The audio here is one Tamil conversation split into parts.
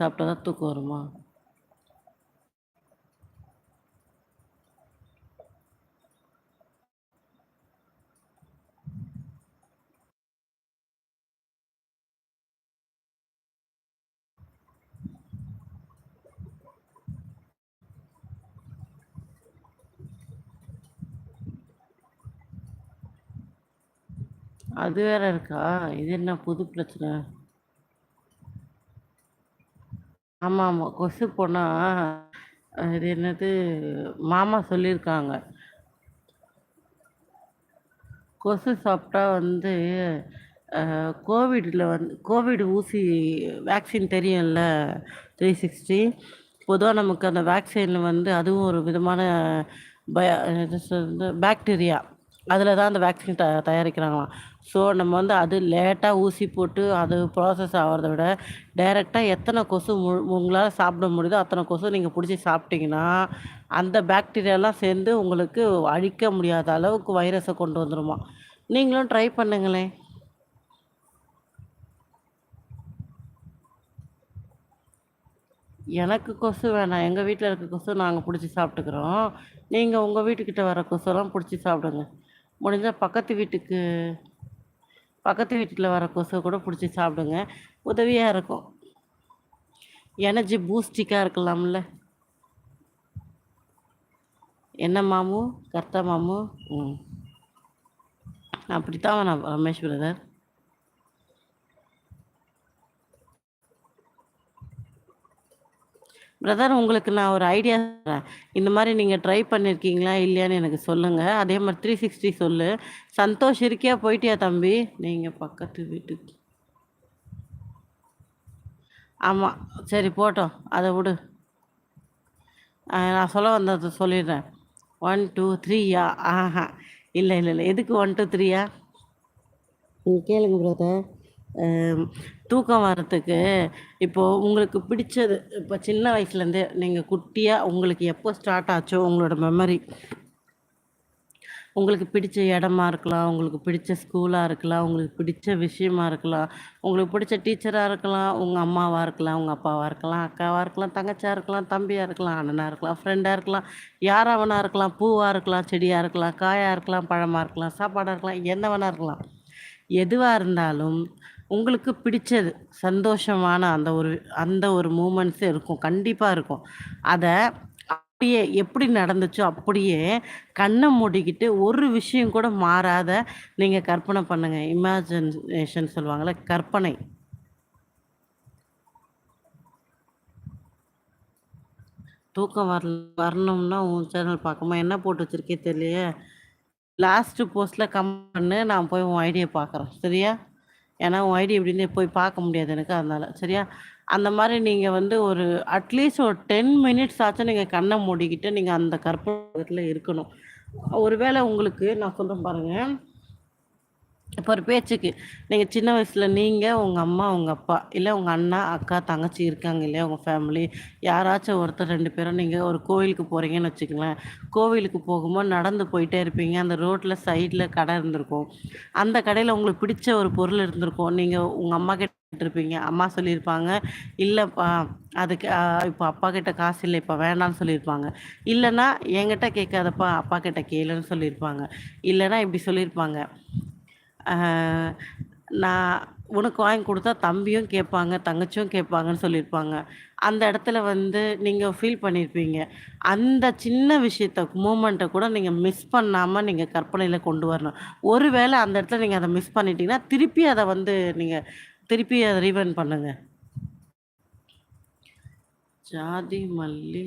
சாப்பிட்டா தான் தூக்கம் வருமா? அது வேற இருக்கா? இது என்ன புது பிரச்சனை? ஆமா ஆமா கொசு போனா அது என்னது மாமா சொல்லியிருக்காங்க கொசு சாப்பிட்டா வந்து கோவிடில் வந்து கோவிட் ஊசி வேக்சின் தெரியும்ல த்ரீ சிக்ஸ்டி பொதுவாக நமக்கு அந்த வேக்சினில் வந்து அதுவும் ஒரு விதமான பய என்ன சொல்றது பாக்டீரியா. அதில் தான் அந்த வேக்சின் த தயாரிக்கிறாங்களாம். ஸோ நம்ம வந்து அது லேட்டாக ஊசி போட்டு அது ப்ராசஸ் ஆகிறத விட டைரெக்டாக எத்தனை கொசு மு உங்களால் சாப்பிட முடியுதோ அத்தனை கொசு நீங்கள் பிடிச்சி சாப்பிட்டீங்கன்னா அந்த பாக்டீரியாலாம் சேர்ந்து உங்களுக்கு அழிக்க முடியாத அளவுக்கு வைரஸை கொண்டு வந்துருமா. நீங்களும் ட்ரை பண்ணுங்களேன். எனக்கு கொசு வேணாம். எங்கள் வீட்டில் இருக்க கொசு நாங்கள் பிடிச்சி சாப்பிட்டுக்கிறோம். நீங்கள் உங்கள் வீட்டுக்கிட்ட வர கொசுலாம் பிடிச்சி சாப்பிடுங்க. முடிஞ்சால் பக்கத்து வீட்டுக்கு. பக்கத்து வீட்டில் வர கொசு கூட பிடிச்சி சாப்பிடுங்க. உதவியாக இருக்கும். எனர்ஜி பூஸ்டிக்காக இருக்கலாம்ல. என்ன மாமு? கர்த்தா மாமு? ம். அப்படித்தான் நான் ரமேஷ் பிரதர் பிரதர் உங்களுக்கு நான் ஒரு ஐடியா தரேன் இந்த மாதிரி நீங்கள் ட்ரை பண்ணியிருக்கீங்களா இல்லையான்னு எனக்கு சொல்லுங்கள் அதே மாதிரி த்ரீ சிக்ஸ்டி சொல்லு. சந்தோஷ் இருக்கியா? போயிட்டியா தம்பி? நீங்கள் பக்கத்து வீட்டுக்கு ஆமாம் சரி போட்டோம். அதை விடு. நான் சொல்ல வந்ததை சொல்லிடுறேன். ஒன் டூ த்ரீயா ஆஹா. இல்லை இல்லை இல்லை. எதுக்கு ஒன் டூ த்ரீயா நீங்கள் கேளுங்க பிரதர் தூக்கம் வர்றதுக்கு இப்போது உங்களுக்கு பிடிச்சது இப்போ சின்ன வயசுலேருந்தே நீங்கள் குட்டியாக உங்களுக்கு எப்போ ஸ்டார்ட் ஆச்சோ உங்களோட மெமரி உங்களுக்கு பிடிச்ச இடமா இருக்கலாம் உங்களுக்கு பிடிச்ச ஸ்கூலாக இருக்கலாம் உங்களுக்கு பிடிச்ச விஷயமா இருக்கலாம் உங்களுக்கு பிடிச்ச டீச்சராக இருக்கலாம் உங்கள் அம்மாவாக இருக்கலாம் உங்கள் அப்பாவாக இருக்கலாம் அக்காவாக இருக்கலாம் தங்கச்சியாக இருக்கலாம் தம்பியாக இருக்கலாம் அண்ணனாக இருக்கலாம் ஃப்ரெண்டாக இருக்கலாம் யாராவனாக இருக்கலாம் பூவாக இருக்கலாம் செடியாக இருக்கலாம் காயாக இருக்கலாம் பழமாக இருக்கலாம் சாப்பாடாக இருக்கலாம் என்ன வேணா இருக்கலாம். எதுவாக இருந்தாலும் உங்களுக்கு பிடிச்சது சந்தோஷமான அந்த ஒரு அந்த ஒரு மூமெண்ட்ஸ் இருக்கும் கண்டிப்பாக இருக்கும். அதை அப்படியே எப்படி நடந்துச்சோ அப்படியே கண்ணை மூடிக்கிட்டு ஒரு விஷயம் கூட மாறாத நீங்கள் கற்பனை பண்ணுங்கள் இமேஜினேஷன் சொல்லுவாங்கள்ல கற்பனை. தூக்கம் வர வரணும்னா உன் சேனல் பார்க்குமா என்ன போட்டு வச்சிருக்கே தெரியலையே. லாஸ்ட்டு போஸ்ட்டில் கம் பண்ணு நான் போய் உன் ஐடியை பார்க்குறேன். சரியா? ஏன்னா உன் ஐடி எப்படின்னு போய் பார்க்க முடியாது எனக்கு அதனால. சரியா? அந்த மாதிரி நீங்கள் வந்து ஒரு அட்லீஸ்ட் ஒரு டென் மினிட்ஸ் ஆச்சும் நீங்கள் கண்ணை மூடிக்கிட்டு நீங்கள் அந்த கற்பனை இருக்கணும். ஒருவேளை உங்களுக்கு நான் சொல்கிறேன் பாருங்கள் இப்போ ஒரு பேச்சுக்கு நீங்கள் சின்ன வயசில் நீங்கள் உங்கள் அம்மா உங்கள் அப்பா இல்லை உங்கள் அண்ணா அக்கா தங்கச்சி இருக்காங்க இல்லையா உங்கள் ஃபேமிலி யாராச்சும் ஒருத்தர் ரெண்டு பேரும் நீங்கள் ஒரு கோவிலுக்கு போகிறீங்கன்னு வச்சுக்கங்களேன் கோவிலுக்கு போகும்போது நடந்து போயிட்டே இருப்பீங்க அந்த ரோட்டில் சைடில் கடை இருந்திருக்கும். அந்த கடையில் உங்களுக்கு பிடிச்ச ஒரு பொருள் இருந்திருக்கும் நீங்கள் உங்கள் அம்மா கிட்ட கேட்டிருப்பீங்க அம்மா சொல்லியிருப்பாங்க இல்லைப்பா அதுக்கு இப்போ அப்பா கிட்ட காசு இல்லை இப்போ வேணான்னு சொல்லியிருப்பாங்க. இல்லைன்னா என்கிட்ட கேட்காதப்பா அப்பா கிட்ட கேளுன்னு சொல்லியிருப்பாங்க. இல்லைன்னா இப்படி சொல்லியிருப்பாங்க. நான் உனக்கு வாங்கி கொடுத்தா தம்பியும் கேட்பாங்க தங்கச்சியும் கேட்பாங்கன்னு சொல்லியிருப்பாங்க. அந்த இடத்துல வந்து நீங்கள் ஃபீல் பண்ணியிருப்பீங்க. அந்த சின்ன விஷயத்த மூமெண்ட்டை கூட நீங்கள் மிஸ் பண்ணாமல் நீங்கள் கற்பனையில் கொண்டு வரணும். ஒருவேளை அந்த இடத்துல நீங்கள் அதை மிஸ் பண்ணிட்டீங்கன்னா திருப்பி அதை வந்து நீங்கள் திருப்பி அதை ரீவன் பண்ணுங்க. ஜாதி மல்லி.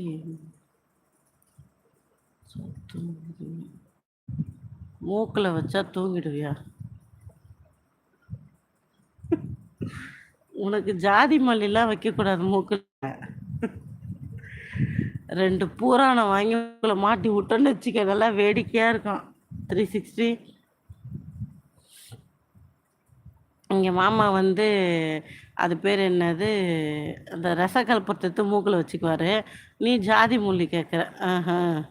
மூக்கில் வச்சா தூங்கிடுவியா? உனக்கு ஜாதி மல்லிலாம் வைக்கக்கூடாது மூக்கில். ரெண்டு பூரானை வாங்கி உங்களை மாட்டி விட்டோன்னு வச்சுக்க நல்லா வேடிக்கையாக இருக்கும். த்ரீ சிக்ஸ்டி இங்கே மாமா வந்து அது பேர் என்னது? அந்த ரசக்கல்பத்தை மூக்கில் வச்சுக்குவாரு. நீ ஜாதி முள்ளி கேட்குற. ஆஹா.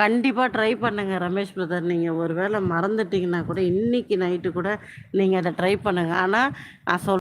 கண்டிப்பாக ட்ரை பண்ணுங்க ரமேஷ் பிரதர். நீங்கள் ஒரு வேளை மறந்துட்டீங்கன்னா கூட, இன்னைக்கு நைட்டு கூட நீங்கள் அதை ட்ரை பண்ணுங்க. ஆனால் நான் சொல்